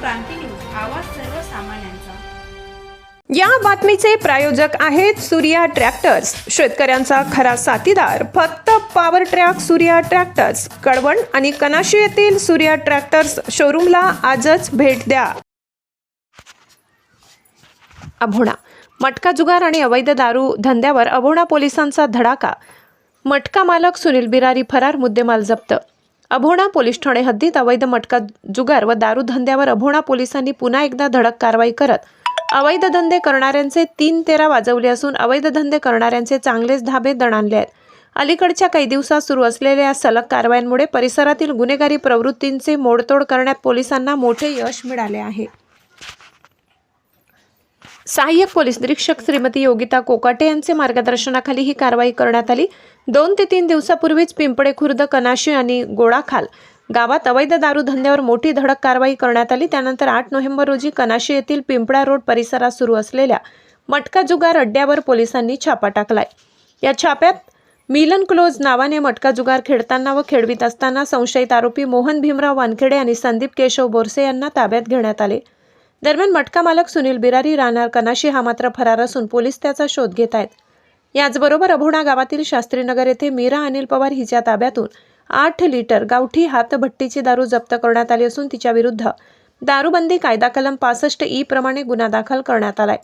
क्रांती news आवाज सर्वसामान्यांचा या बातमीचे प्रायोजक आहेत सूर्या ट्रॅक्टर्स. शेतकऱ्यांचा खरा साथीदार. फक्त power track Surya tractors Kalwan आणि कनाशी येथील सूर्या ट्रॅक्टर्स शोरूमला आजच भेट द्या. अभोणा. मटका जुगार आणि अवैध दारू धंद्यावर अभोणा पोलिसांचा धडाका. मटका मालक सुनील बिरारी फरार मुद्देमाल जप्त अभोणा पोलीस ठाणे हद्दीत अवैध मटका जुगार व दारू धंद्यावर अभोणा पोलिसांनी पुन्हा एकदा धडक कारवाई करत अवैध धंदे करणाऱ्यांचे तीन तेरा वाजवले असून अवैध धंदे करणाऱ्यांचे चांगलेच धाबे दणाणले आहेत. अलीकडच्या काही दिवसात सुरू असलेल्या या सलग कारवायांमुळे परिसरातील गुन्हेगारी प्रवृत्तींचे मोडतोड करण्यात पोलिसांना मोठे यश मिळाले आहे. सहाय्यक पोलीस निरीक्षक श्रीमती योगिता कोकाटे यांचे मार्गदर्शनाखाली ही कारवाई करण्यात आली. दोन ते तीन दिवसापूर्वीच पिंपळे खुर्द कनाशी आणि गोळाखाल गावात अवैध दारू धंद्यावर मोठी धडक कारवाई करण्यात आली. त्यानंतर आठ नोव्हेंबर रोजी कनाशी येथील पिंपळा रोड परिसरात सुरू असलेल्या मटका जुगार अड्ड्यावर पोलिसांनी छापा टाकलाय. या छाप्यात मिलन क्लोज नावाने मटका जुगार खेळताना व खेळवीत असताना संशयित आरोपी मोहन भीमराव वानखेडे आणि संदीप केशव बोरसे यांना ताब्यात घेण्यात आले. दरम्यान मटका मालक सुनील बिरारी राहणार कनाशी हा मात्र फरार असून पोलीस त्याचा शोध घेत आहेत. याचबरोबर अभोणा गावातील शास्त्रीनगर येथे मीरा अनिल पवार हिच्या ताब्यातून आठ लिटर गावठी हातभट्टीची दारू जप्त करण्यात आली असून तिच्या विरुद्ध दारूबंदी कायदा कलम पासष्ट ई प्रमाणे गुन्हा दाखल करण्यात आलाय.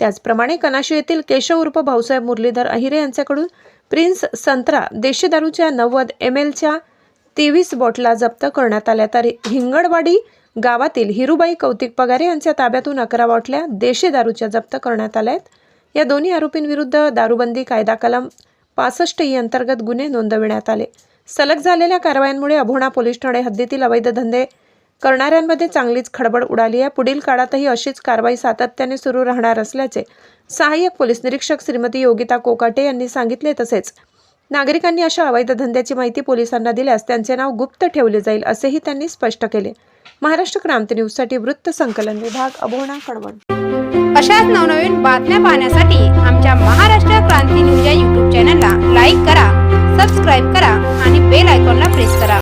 त्याचप्रमाणे कनाशी येथील केशव उर्फ भाऊसाहेब मुरलीधर अहिरे यांच्याकडून प्रिन्स संत्रा देशी दारूच्या नव्वद एम एलच्या तेवीस बॉटला जप्त करण्यात आल्या. तर हिंगणवाडी गावातील हिरुबाई कौतिक पगारे यांच्या ताब्यातून अकरा बाटल्या देशी दारूच्या जप्त करण्यात आल्या आहेत. या दोन्ही आरोपींविरुद्ध दारूबंदी कायदा कलम पासष्ट ई अंतर्गत गुन्हे नोंदविण्यात आले. सलग झालेल्या कारवायांमुळे अभोणा पोलीस ठाणे हद्दीतील अवैध धंदे करणाऱ्यांमध्ये चांगलीच खडबड उडाली आहे. पुढील काळातही अशीच कारवाई सातत्याने सुरू राहणार असल्याचे सहाय्यक पोलीस निरीक्षक श्रीमती योगिता कोकाटे यांनी सांगितले तसेच नागरिकांनी अशा अवैध धंद्याची माहिती पोलिसांना दिल्यास त्यांचे नाव गुप्त ठेवले जाईल असेही त्यांनी स्पष्ट केले. महाराष्ट्र क्रांती न्यूजसाठी वृत्त संकलन विभाग अभोणा कळवण अशाच नवनवीन बातम्या पाहण्यासाठी आमच्या महाराष्ट्र क्रांती न्यूज या युट्यूब चॅनलला लाईक करा सबस्क्राईब करा आणि बेल आयकॉनला प्रेस करा.